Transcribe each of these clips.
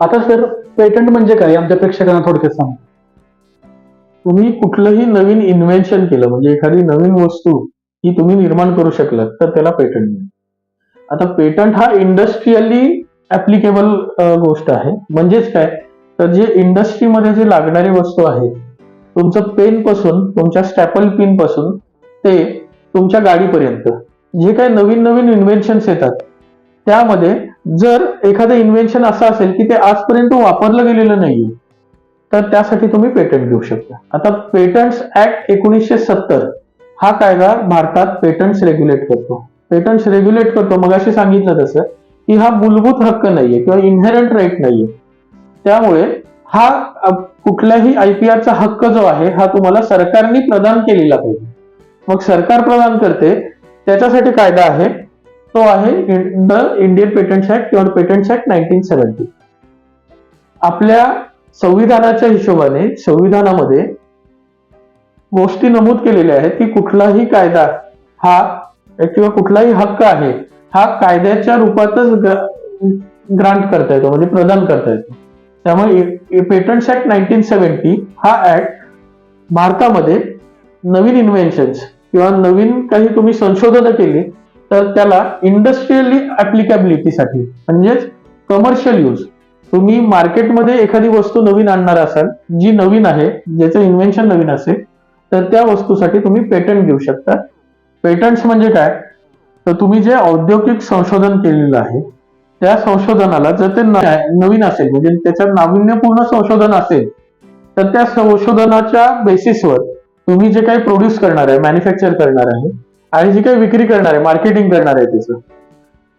आता sir patent म्हणजे काय? आमच्या प्रेक्षकांना थोडक्यात सांग. तुम्ही कुठलंही नवीन इन्व्हेन्शन केलं म्हणजे एखादी नवीन वस्तू ही तुम्ही निर्माण करू शकलात तर त्याला पेटंट मिळेल आता पेटंट हा इंडस्ट्रियली ऍप्लिकेबल गोष्ट आहे. म्हणजेच काय? तर जे इंडस्ट्रीमध्ये जे लागणारी वस्तू आहे तुमचं पेन पासून तुमच्या स्टॅपल पिनपासून ते तुमच्या गाडीपर्यंत जे काही नवीन नवीन इन्व्हेन्शन्स येतात त्यामध्ये जर एखादं इन्व्हेन्शन असं असेल की ते आजपर्यंत वापरलं गेलेलं नाहीये तर त्यासाठी तुम्ही पेटंट घेऊ शकता. आता पेटंट्स ऍक्ट एकोणीसशे सत्तर हा कायदा भारतात पेटंट्स रेग्युलेट करतो. पेटंट्स रेग्युलेट करतो मग अशी सांगितलं तसं की हा मूलभूत हक्क नाहीये किंवा इन्हेरंट राईट नाहीये. त्यामुळे हा अ, कुठल्याही आयपीआरचा हक्क जो आहे हा तुम्हाला सरकारने प्रदान केलेला पाहिजे. मग सरकार प्रदान करते त्याच्यासाठी कायदा आहे तो आहे द इंडियन पेटंट्स ऍक्ट किंवा पेटंट्स ऍक्ट नाईन्टीन सेव्हन्टी आपल्या संविधानाच्या हिशोबाने संविधानामध्ये गोष्टी नमूद केलेल्या आहेत की कुठलाही कायदा हा किंवा कुठलाही हक्क आहे हा कायद्याच्या रूपातच ग्रांट करता येतो म्हणजे प्रदान करता येतो. त्यामुळे पेटंट्स ऍक्ट नाईन्टीन सेव्हन्टी हा ऍक्ट भारतामध्ये नवीन इन्व्हेन्शन्स किंवा नवीन काही तुम्ही संशोधनं केली तर त्याला इंडस्ट्रियली ऍप्लिकॅबिलिटीसाठी म्हणजेच कमर्शियल यूज तुम्ही मार्केटमध्ये एखादी वस्तू नवीन आणणार असाल जी नवीन आहे ज्याचं इन्व्हेन्शन नवीन असेल तर त्या वस्तूसाठी तुम्ही पेटंट घेऊ शकता. पेटंट्स म्हणजे काय? तर तुम्ही जे औद्योगिक संशोधन केलेलं आहे त्या संशोधनाला जर ते नवीन असेल म्हणजे त्याच्यात नाविन्यपूर्ण संशोधन असेल तर त्या संशोधनाच्या बेसिसवर तुम्ही जे काही प्रोड्यूस करणार आहे मॅन्युफॅक्चर करणार आहे आणि जी काही विक्री करणार आहे मार्केटिंग करणार आहे त्याचं.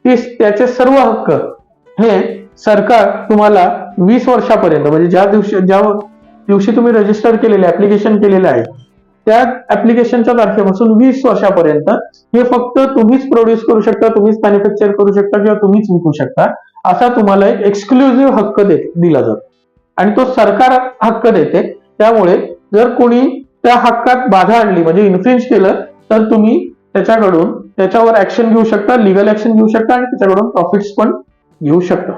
ते त्याचे सर्व हक्क हे सरकार तुम्हाला वीस वर्षापर्यंत म्हणजे ज्या दिवशी ज्या दिवशी तुम्ही रजिस्टर केलेले ऍप्लिकेशन केलेलं आहे त्या ऍप्लिकेशनच्या तारखेपासून वीस वर्षापर्यंत हे फक्त तुम्हीच प्रोड्यूस करू शकता तुम्हीच मॅन्युफॅक्चर करू शकता किंवा तुम्हीच विकू शकता असा तुम्हाला एक एक्सक्लुझिव्ह हक्क दे दिला जातो. आणि तो सरकार हक्क देते. त्यामुळे जर कोणी त्या हक्कात बाधा आणली म्हणजे इन्फ्लुएन्स केलं तर तुम्ही त्याच्याकडून त्याच्यावर ऍक्शन घेऊ शकता लिगल ऍक्शन घेऊ शकता आणि त्याच्याकडून प्रॉफिट्स पण घेऊ शकता.